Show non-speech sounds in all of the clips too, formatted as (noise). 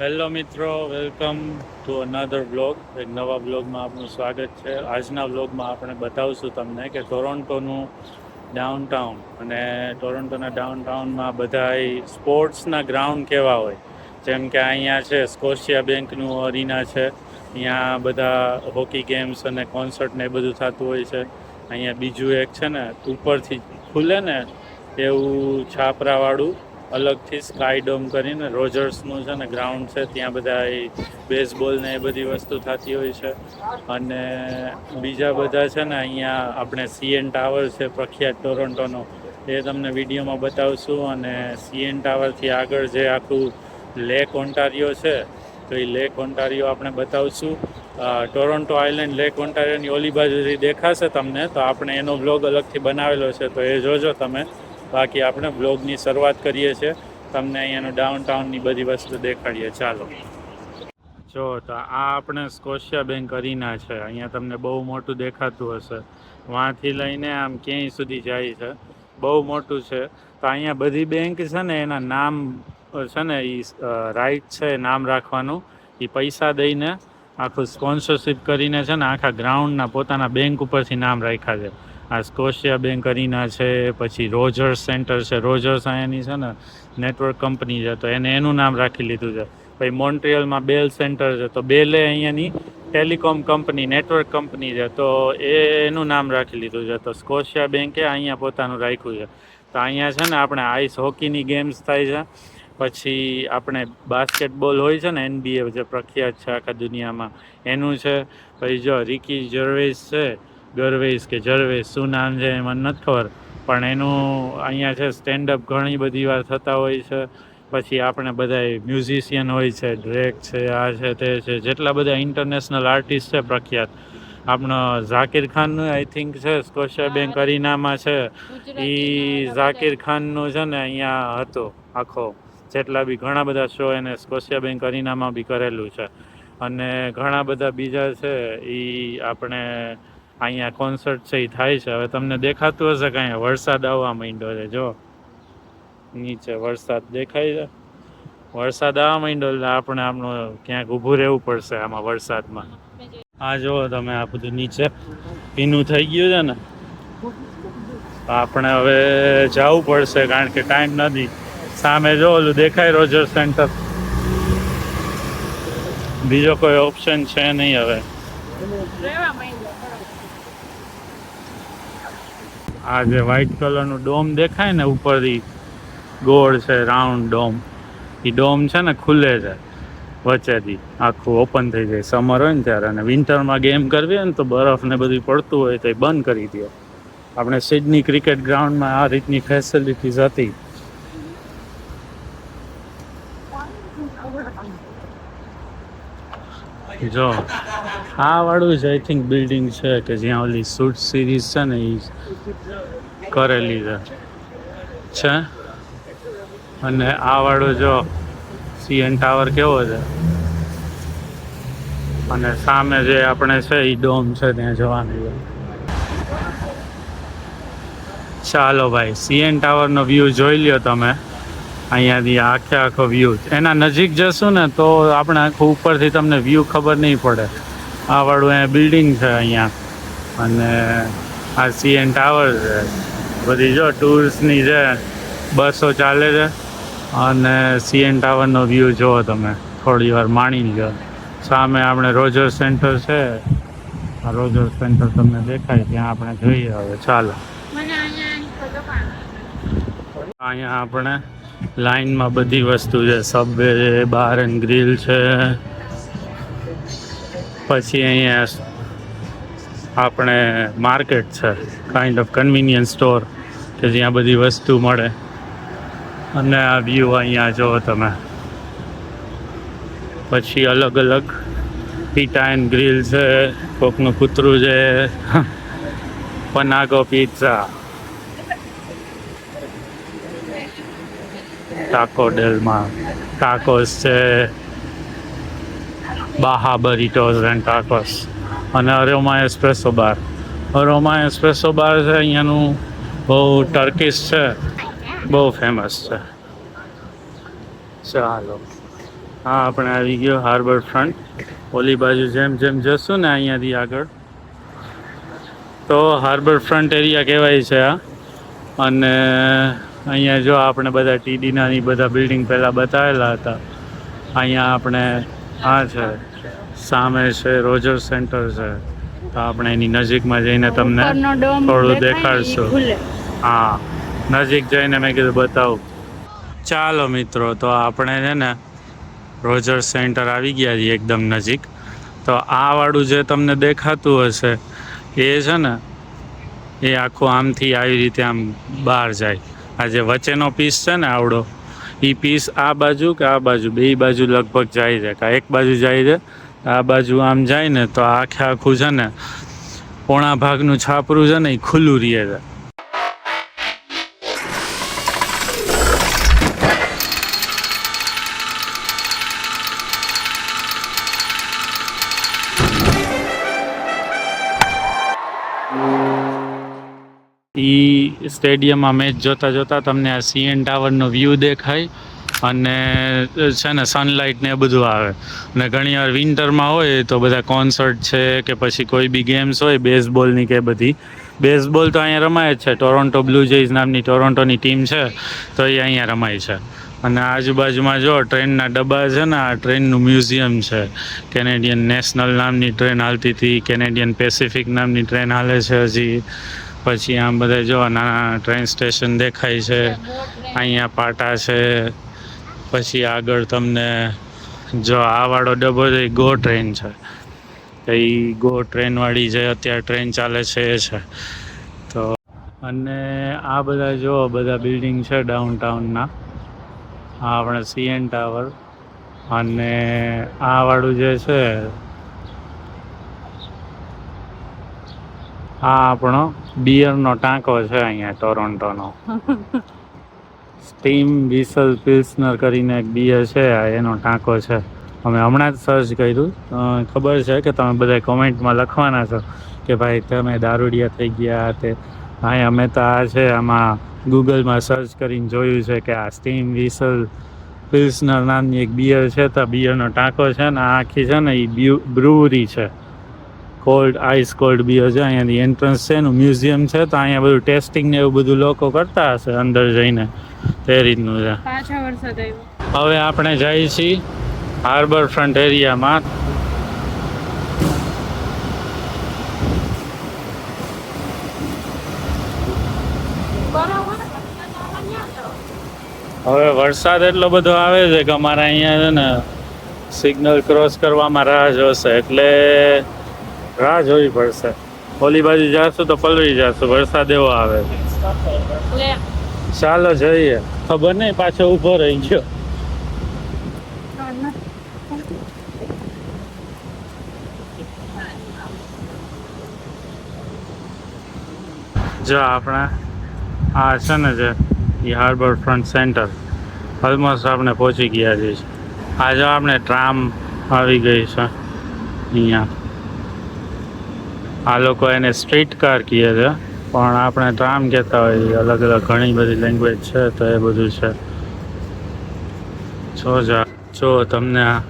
Hello મિત્રો, welcome to another blog એક નવા બ્લોગમાં આપનું સ્વાગત છે. આજના બ્લોગમાં આપણે બતાવશું તમને કે ટોરોન્ટોનું ડાઉનટાઉન અને ટોરોન્ટોના ડાઉનટાઉનમાં બધા સ્પોર્ટ્સના ગ્રાઉન્ડ કેવા હોય. જેમ કે અહીંયા છે સ્કોશિયા બેંકનું અરીના છે. અહીંયા બધા હોકી ગેમ્સ અને કોન્સર્ટ ને એ બધું થતું હોય છે. અહીંયા બીજું એક છે ને, ઉપરથી ખુલે ને એવું છાપરાવાળું અલગથી સ્કાયડોમ કરીને રોજર્સનું છે ને ગ્રાઉન્ડ છે, ત્યાં બધા બેઝબોલ ને એ બધી વસ્તુ થતી હોય છે. અને બીજા બધા છે ને અહીંયા આપણે સીએન ટાવર છે, પ્રખ્યાત ટોરોન્ટોનો. એ તમને વિડીયોમાં બતાવશું અને સીએન ટાવરથી આગળ જે આખું લેક ઓન્ટારિયો છે, તો એ લેક ઓન્ટારિયો આપણે બતાવશું. ટોરોન્ટો આઇલેન્ડ લેક ઓન્ટારિયોની ઓલી બાજુથી દેખાશે તમને, તો આપણે એનો બ્લોગ અલગથી બનાવેલો છે, તો એ જોજો તમે. બાકી આપણે બ્લોગની શરૂઆત કરીએ છીએ. તમને અહીંયાનું ડાઉનટાઉનની બધી વસ્તુ દેખાડીએ. ચાલો. જો, તો આ આપણે સ્કોશિયા બેંક અરીના છે. અહીંયા તમને બહુ મોટું દેખાતું હશે. વાંથી લઈને આમ ક્યાંય સુધી જાય છે. બહુ મોટું છે. તો અહીંયા બધી બેંક છે ને, એના નામ છે ને એ રાઈટ છે નામ રાખવાનું. એ પૈસા દઈને આખું સ્પોન્સરશિપ કરીને છે ને, આખા ગ્રાઉન્ડના પોતાના બેંક ઉપરથી નામ રાખ્યા છે. આ સ્કોશિયા બેંક કરીના છે, પછી રોજર્સ સેન્ટર છે. રોજર્સ અહીંયાની છે ને નેટવર્ક કંપની છે, તો એને એનું નામ રાખી લીધું છે. પછી મોન્ટ્રિયલમાં બેલ સેન્ટર છે, તો બેલે અહીંયાની ટેલિકોમ કંપની, નેટવર્ક કંપની છે, તો એ એનું નામ રાખી લીધું છે. તો સ્કોશિયા બેંકે અહીંયા પોતાનું રાખ્યું છે. તો અહીંયા છે ને આપણે આઈસ હોકીની ગેમ્સ થાય છે. પછી આપણે બાસ્કેટબોલ હોય છે ને એનબીએ જે પ્રખ્યાત છે આખા દુનિયામાં, એનું છે. પછી જો રિકી જર્વેસ છે ગરવેસ કે જરવેશ શું નામ છે એ મને નથી ખબર. પણ એનું અહીંયા છે સ્ટેન્ડઅપ ઘણી બધી વાર થતા હોય છે. પછી આપણે બધા મ્યુઝિશિયન હોય છે ડ્રેક છે આ છે તે છે જેટલા બધા ઇન્ટરનેશનલ આર્ટિસ્ટ છે પ્રખ્યાત. આપણો ઝાકિર ખાનનું આઈ થિંક છે સ્કોશિયા બેંક અરીનામાં છે. એ ઝાકિર ખાનનું છે ને અહીંયા હતો આખો. જેટલા બી ઘણા બધા શો એને સ્કોશિયા બેંક અરીનામાં બી કરેલું છે. અને ઘણા બધા બીજા છે એ આપણે અહીંયા કોન્સર્ટ છે એ થાય છે. હવે તમને દેખાતું હશે કે અહીંયા વરસાદ આવવા માંડ્યો છે. જો, નીચે વરસાદ દેખાય છે. વરસાદ આવવા માંડ્યો એટલે આપણે આમનું ક્યાંક ઊભું રહેવું પડશે આમાં વરસાદમાં. આ જુઓ તમે આ બધું નીચે ભીનું થઈ ગયું છે ને આપણે હવે જવું પડશે કારણ કે ટાઈમ નથી. સામે જો ઓલું દેખાય રોજર સેન્ટર. બીજો કોઈ ઓપ્શન છે નહીં હવે. આ જે વ્હાઈટ કલરનું ડોમ દેખાય ને ઉપરથી ગોળ છે રાઉન્ડ ડોમ. એ ડોમ છે ને ખુલે છે વચ્ચેથી. આખું ઓપન થઈ જાય. સમર હોય ને ત્યારે. અને વિન્ટરમાં ગેમ કરવી હોય ને તો બરફ ને બધું પડતું હોય તો એ બંધ કરી દો. આપણે સિડની ક્રિકેટ ગ્રાઉન્ડમાં આ રીતની ફેસિલિટીઝ હતી. જો, આ વાળું જ આઈ થિંક બિલ્ડિંગ છે કે જ્યાં ઓલી શૂટ સિરીઝ છે ને એ કરેલી છે. અને આ વાળું જો સીએન ટાવર કેવો છે? અને સામે જે આપણે છે એ ડોમ છે ત્યાં જવાની ચાલો ભાઈ સીએન ટાવરનો વ્યૂ જોઈ લ્યો તમે. અહીંયાથી આખે આખો વ્યૂ એના નજીક જશું ને તો આપણે આખું ઉપરથી તમને વ્યૂ ખબર નહીં પડે. આ વાળું અહીંયા બિલ્ડિંગ છે અહીંયા. અને આ સીએન ટાવર છે. બધી જો ટૂર્સની છે બસો ચાલે છે. અને સીએન ટાવરનો વ્યૂ જુઓ તમે. થોડી વાર માણી લો સામે આપણે રોજર સેન્ટર છે. આ રોજર સેન્ટર તમને દેખાય. ત્યાં આપણે જોઈએ હવે. ચાલો. અહીંયા આપણે લાઈનમાં બધી વસ્તુ છે. સબવે છે, બાર એન્ડ ગ્રીલ છે. પછી અહીંયા આપણે માર્કેટ છે. કાઇન્ડ ઓફ કન્વિનિયન્સ સ્ટોર કે જ્યાં બધી વસ્તુ મળે. અને આ વ્યૂ અહીંયા જુઓ તમે. પછી અલગ અલગ પીટા એન્ડ ગ્રીલ છે. કોકનું કૂતરું છે. (laughs) પનાગો પિઝા ટાકો ડેલમાં ટાકોસ છે, બાહા બરીટોઝ એન્ડ ટાકોસ અને aroma espresso bar. Aroma espresso bar છે, અહીંયાનું બહુ ટર્કિશ છે, બહુ ફેમસ છે. ચાલો. હા, આપણે આવી ગયો હાર્બર ફ્રન્ટ ઓલી બાજુ જેમ જેમ જશું ને અહીંયાથી આગળ. તો હાર્બર ફ્રન્ટ એરિયા કહેવાય છે આ. અને અહીંયા જો આપણે બધા ટીડીના બધા બિલ્ડિંગ પહેલાં બતાવેલા હતા. અહીંયા આપણે આ છે સામે છે રોજર સેન્ટર છે. તો આપણે એની નજીકમાં જઈને તમને થોડું દેખાડશું. હા નજીક જઈને મેં કીધું બતાવું. ચાલો મિત્રો તો આપણે છે ને રોજર સેન્ટર આવી ગયા છીએ એકદમ નજીક. તો આ વાળું જે તમને દેખાતું હશે એ છે ને એ આખું આમથી આવી રીતે આમ બહાર જાય. આ જે વચ્ચેનો પીસ છે ને આવડો એ પીસ આ બાજુ કે આ બાજુ? બે બાજુ લગભગ જાય છે. કાં એક બાજુ જાય છે, આ બાજુ આમ જાય ને તો આખે આખું છે ને પોણા ભાગનું છાપરું છે ને એ ખુલ્લું રહે છે. ઈ સ્ટેડિયમમાં મેચ જોતા જોતા તમને આ સીએન ટાવરનો વ્યૂ દેખાય અને છે ને સનલાઇટ ને એ બધું આવે. અને ઘણી વાર વિન્ટરમાં હોય તો બધા કોન્સર્ટ છે કે પછી કોઈ બી ગેમ્સ હોય બેઝબોલની કે બધી. બેઝબોલ તો અહીંયા રમાય જ છે. ટોરોન્ટો બ્લુ જેઝ નામની ટોરોન્ટોની ટીમ છે, તો એ અહીંયા રમાય છે. અને આજુબાજુમાં જો, ટ્રેનના ડબ્બા છે ને, આ ટ્રેનનું મ્યુઝિયમ છે. કેનેડિયન નેશનલ નામની ટ્રેન હાલતી હતી કેનેડિયન પેસિફિક નામની ટ્રેન હાલે છે હજી. પછી આમ બધા જો નાના ટ્રેન સ્ટેશન દેખાય છે, અહીંયા પાટા છે, પછી આગળ તમને જો આ વાળો ડબ્બો છે એ ગો ટ્રેન છે. તો એ ગો ટ્રેનવાળી જે અત્યારે ટ્રેન ચાલે છે એ છે. તો અને આ બધા જો બધા બિલ્ડિંગ છે ડાઉનટાઉનના આ આપણે સીએન ટાવર અને આ વાળું જે છે આ આપણો બિયરનો ટાંકો છે અહીંયા ટોરોન્ટોનો સ્ટીમ વિસલ પિલ્સનર કરીને એક બિયર છે એનો ટાંકો છે. અમે હમણાં જ સર્ચ કર્યું. ખબર છે કે તમે બધા કોમેન્ટમાં લખવાના છો કે ભાઈ તમે દારૂડિયા થઈ ગયા તે. હા અમે તો આ છે, આમાં ગૂગલમાં સર્ચ કરીને જોયું છે કે આ સ્ટીમ વિસલ પિલ્સનર નામની એક બિયર છે, તો બિયરનો ટાંકો છે ને આ આખી છે ને એ બ્રુવરી છે. કોલ્ડ આઈસ કોલ્ડ બીયર છે અહીંયાથી એન્ટ્રન્સ છે એનું મ્યુઝિયમ છે. તો અહીંયા બધું ટેસ્ટિંગ ને એવું બધું લોકો કરતા હશે અંદર જઈને. તે રીતનું છે. હવે આપણે જઈએ છીએ હાર્બર ફ્રન્ટ એરિયામાં હવે વરસાદ એટલો બધો આવે છે કે અમારે અહીંયા છે ને સિગ્નલ ક્રોસ કરવામાં રાહ જોશે. એટલે રાહ જોવી પડશે. ઓલી બાજુ જાશું તો પલળી જાશું, વરસાદ એવો આવે. ચાલો જઈએ. ખબર નહીં, પાછો ઊભો રહી ગયો. જો આપણે, આ છે ને જે એ હાર્બર ફ્રન્ટ સેન્ટર ઓલમોસ્ટ આપણે પહોંચી ગયા છીએ. આ જો આપણે ટ્રામ આવી ગઈ છે અહીંયા. આ લોકો એને સ્ટ્રીટ કાર કહે છે. પણ આપણે ટ્રામ કહેતા હોય અલગ અલગ ઘણી બધી લેંગ્વેજ છે તો એ બધું છે. જો જા જો તમને આ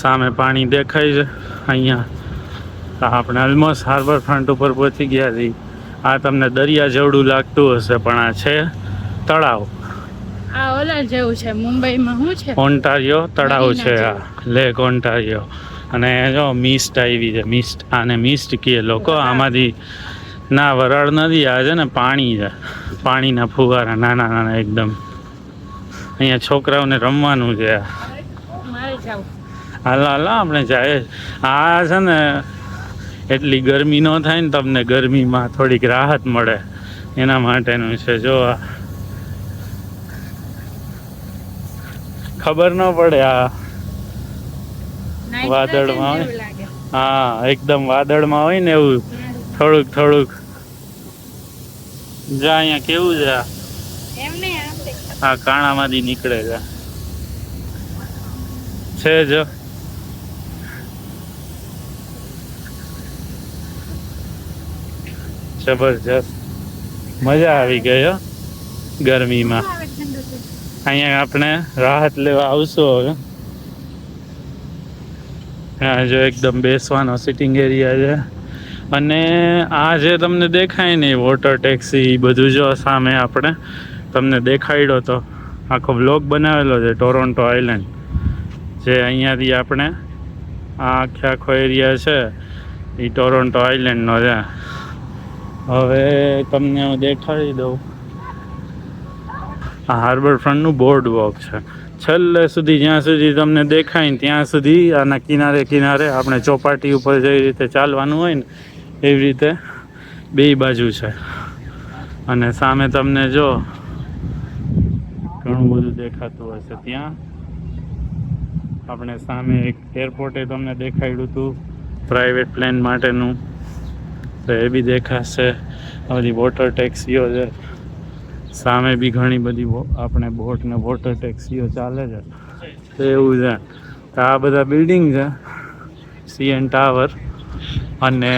સામે પાણી દેખાય છે અહીંયા. આપણે ઓલમોસ્ટ હાર્બર ફ્રન્ટ ઉપર પહોંચી ગયા છીએ. આ તમને દરિયા જેવડું લાગતું હશે પણ આ છે તળાવ. આ ઓલા જેવું છે મુંબઈમાં શું છે? ઓન્ટારિયો તળાવ છે આ લેક ઓન્ટારિયો અને જો મિસ્ટ આવી છે મિસ્ટ આને મિસ્ટ કહે લોકો. આમાંથી ના વરાળ નથી આ છે ને પાણી છે. પાણીના ફુવારા નાના નાના એકદમ. અહીંયા છોકરાઓને રમવાનું છે. હાલો હાલો આપણે જાય. આ છે ને એટલી ગરમી ન થાય ને તમને ગરમીમાં થોડીક રાહત મળે. એના માટેનું છે જો આ. ખબર ન પડે આ. વાદળમાં હોય. હા એકદમ વાદળમાં હોય ને એવું. થોડુંક થોડુંક. જા અહીંયા કેવું છે હા કાણામાંથી નીકળે છે. છે જો. જબરજસ્ત. મજા આવી ગઈ ગરમીમાં. અહીંયા આપણે રાહત લેવા આવશું હવે. જો એકદમ બેસવાનો સિટિંગ એરિયા છે. અને આ જે તમને દેખાય ને વોટર ટેક્સી બધું જો સામે આપણે તમને દેખાડ્યો તો. આખો બ્લોગ બનાવેલો છે ટોરોન્ટો આઇલેન્ડ જે અહીંયાથી આપણે આ આખે આખો એરિયા છે એ ટોરોન્ટો આઇલેન્ડનો છે. હવે તમને હું દેખાડી દઉં. આ હાર્બર ફ્રન્ટનું બોર્ડ વોક છે. છેલ્લે સુધી જ્યાં સુધી તમને દેખાય ને ત્યાં સુધી આના કિનારે કિનારે આપણે ચોપાટી ઉપર જેવી રીતે ચાલવાનું હોય ને, એવી રીતે બે બાજુ છે. અને સામે તમને જો ઘણું બધું દેખાતું હશે ત્યાં. આપણે સામે એક એરપોર્ટે તમને દેખાડ્યું હતું પ્રાઇવેટ પ્લેન માટેનું. તો એ બી દેખાશે. આ બધી વોટર ટેક્સીઓ છે. સામે બી ઘણી બધી આપણે બોટ ને વોટર ટેક્સીઓ ચાલે છે. તો એવું છે. તો આ બધા બિલ્ડિંગ છે. CN tower. અને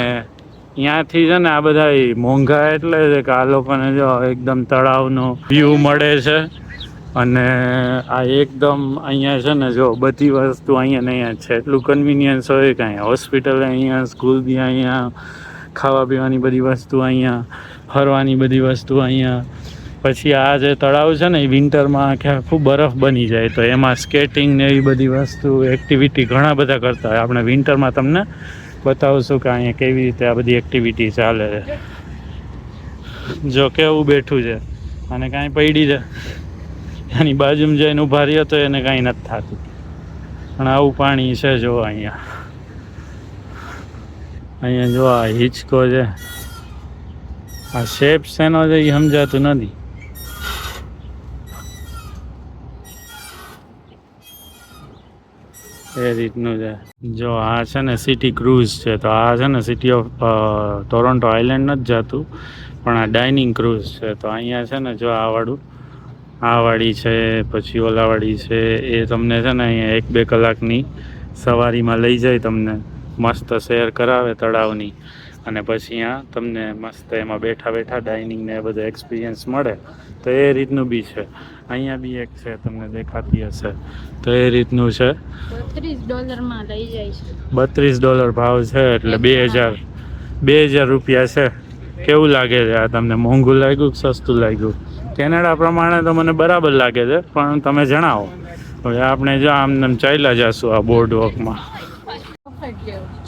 ત્યાંથી છે ને આ બધા મોંઘા એટલે છે કે આ લોકોને જો એકદમ તળાવનો વ્યૂ મળે છે. અને આ એકદમ અહીંયા છે ને જો બધી વસ્તુ અહીંયા ને અહીંયા છે. એટલું કન્વિનિયન્સ હોય કે અહીંયા હોસ્પિટલ અહીંયા સ્કૂલ બી અહીંયા ખાવા પીવાની બધી વસ્તુ અહીંયા, ફરવાની બધી વસ્તુ અહીંયા. પછી આ જે તળાવ છે ને, એ વિન્ટરમાં આખે આખું બરફ બની જાય. તો એમાં સ્કેટિંગ ને એવી બધી વસ્તુ એક્ટિવિટી ઘણા બધા કરતા હોય. આપણે વિન્ટરમાં તમને બતાવશું કે અહીંયા કેવી રીતે આ બધી એક્ટિવિટી ચાલે છે. જો કેવું બેઠું છે. અને કાંઈ પડી છે. એની બાજુમાં જઈને ઊભા રહ્યો તો એને કાંઈ નથી થતું. પણ આવું પાણી છે જો અહીંયા. અહીંયા જો આ હિચકો છે. આ શેપ શેનો છે એ સમજાતું નથી. એ રીતનું છે. જો આ છે ને સિટી ક્રૂઝ છે, તો આ છે ને સિટી ઓફ ટોરોન્ટો આઇલેન્ડ નથી જતું, પણ આ ડાઇનિંગ ક્રૂઝ છે. તો અહીંયા છે ને જો આ વાળું આ વાળી છે, પછી ઓલાવાળી છે, એ તમને છે ને અહીંયા એક બે કલાકની સવારીમાં લઈ જાય તમને. મસ્ત શેર કરાવે તળાવની. અને પછી અહીંયા તમને મસ્ત એમાં બેઠા બેઠા ડાઇનિંગ ને બધો એક્સપિરિયન્સ મળે. તો એ રીતનું બી છે. અહીંયા બી એક છે તમને દેખાતી હશે. તો એ રીતનું છે. બત્રીસ ડોલરમાં લઈ જાય છે. બત્રીસ ડોલર ભાવ છે એટલે બે હજાર બે હજાર રૂપિયા છે. કેવું લાગે છે આ તમને? મોંઘું લાગ્યું કે સસ્તું લાગ્યું? કેનેડા પ્રમાણે તો મને બરાબર લાગે છે પણ તમે જણાવો. હવે આપણે જો આમ આમ ચાલ્યા જશું આ બોર્ડ વોકમાં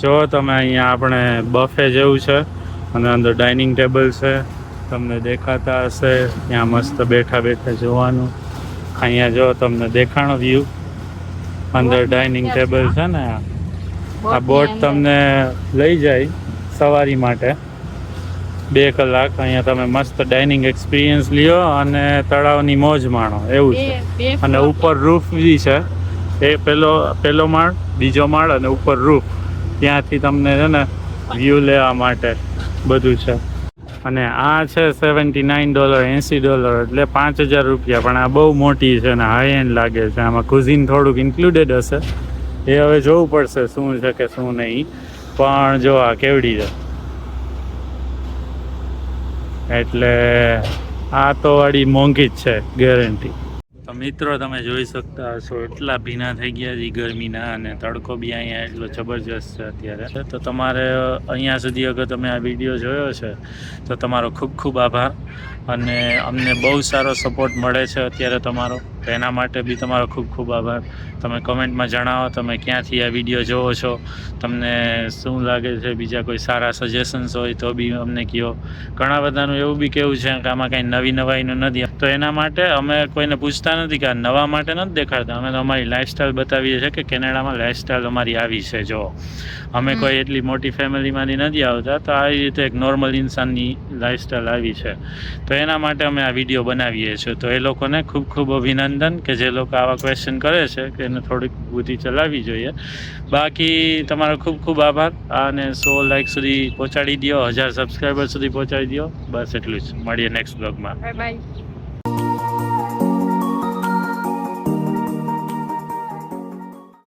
જો તમે અહીંયા આપણે બફે જેવું છે અને અંદર ડાઇનિંગ ટેબલ છે તમને દેખાતા હશે. ત્યાં મસ્ત બેઠા બેઠા જોવાનું. અહીંયા જો તમને દેખાણો વ્યૂ અંદર ડાઇનિંગ ટેબલ છે ને આ. બોટ તમને લઈ જાય સવારી માટે. બે કલાક અહીંયા તમે મસ્ત ડાઇનિંગ એક્સપિરિયન્સ લ્યો અને તળાવની મોજ માણો. એવું છે. અને ઉપર રૂફ બી છે. એ પેલો પેલો માળ બીજો માળ અને ઉપર રૂફ ત્યાંથી તમને છે ને વ્યૂ લેવા માટે બધું છે. અને આ છે સેવન્ટી નાઇન ડોલર એંસી ડોલર એટલે પાંચ હજાર રૂપિયા. પણ આ બહુ મોટી છે અને હાઈ એન્ડ લાગે છે. આમાં કુઝિન થોડુંક ઇન્ક્લુડેડ હશે. એ હવે જોવું પડશે શું છે કે શું નહીં. પણ જો આ કેવડી છે. એટલે આ તો વાળી મોંઘી જ છે ગેરંટી મિત્રો, તમે જોઈ શકતા હશો, એટલા ભીના થઈ ગયા છે ગરમીના અને તડકો બી અહીંયા એટલો જબરજસ્ત છે અત્યારે. તો તમારે અહીંયા સુધી અગર તમે આ વીડિયો જોયો છે, તો તમારો ખૂબ ખૂબ આભાર. અને અમને બહુ સારો સપોર્ટ મળે છે અત્યારે તમારો. તો એના માટે બી તમારો ખૂબ ખૂબ આભાર. તમે કમેન્ટમાં જણાવો, તમે ક્યાંથી આ વીડિયો જોવો છો, તમને શું લાગે છે, બીજા કોઈ સારા સજેશન્સ હોય તો બી અમને કહો. ઘણા બધાનું એવું બી કેવું છે કે આમાં કાંઈ નવી નવાઈનું નથી. તો એના માટે અમે કોઈને પૂછતા નથી કે નવા માટે નથી દેખાડતા. અમે તો અમારી લાઈફસ્ટાઈલ બતાવીએ છીએ કે કેનેડામાં લાઈફસ્ટાઈલ અમારી આવી છે, જો. અમે કોઈ એટલી મોટી ફેમિલીમાંથી નથી આવતા તો આવી રીતે એક નોર્મલ ઇન્સાનની લાઈફસ્ટાઈલ આવી છે. તો એના માટે અમે આ વીડિયો બનાવીએ છીએ. તો એ લોકોને ખૂબ ખૂબ અભિનંદન કે જે લોકો આવા ક્વેશ્ચન કરે છે કે એને થોડીક બુદ્ધિ ચલાવવી જોઈએ. બાકી તમારો ખૂબ ખૂબ આભાર. અને સો લાઈક સુધી પહોંચાડી દો હજાર સબસ્ક્રાઈબર સુધી પહોંચાડી દો બસ એટલું જ. મળીએ નેક્સ્ટ બ્લોગમાં બાય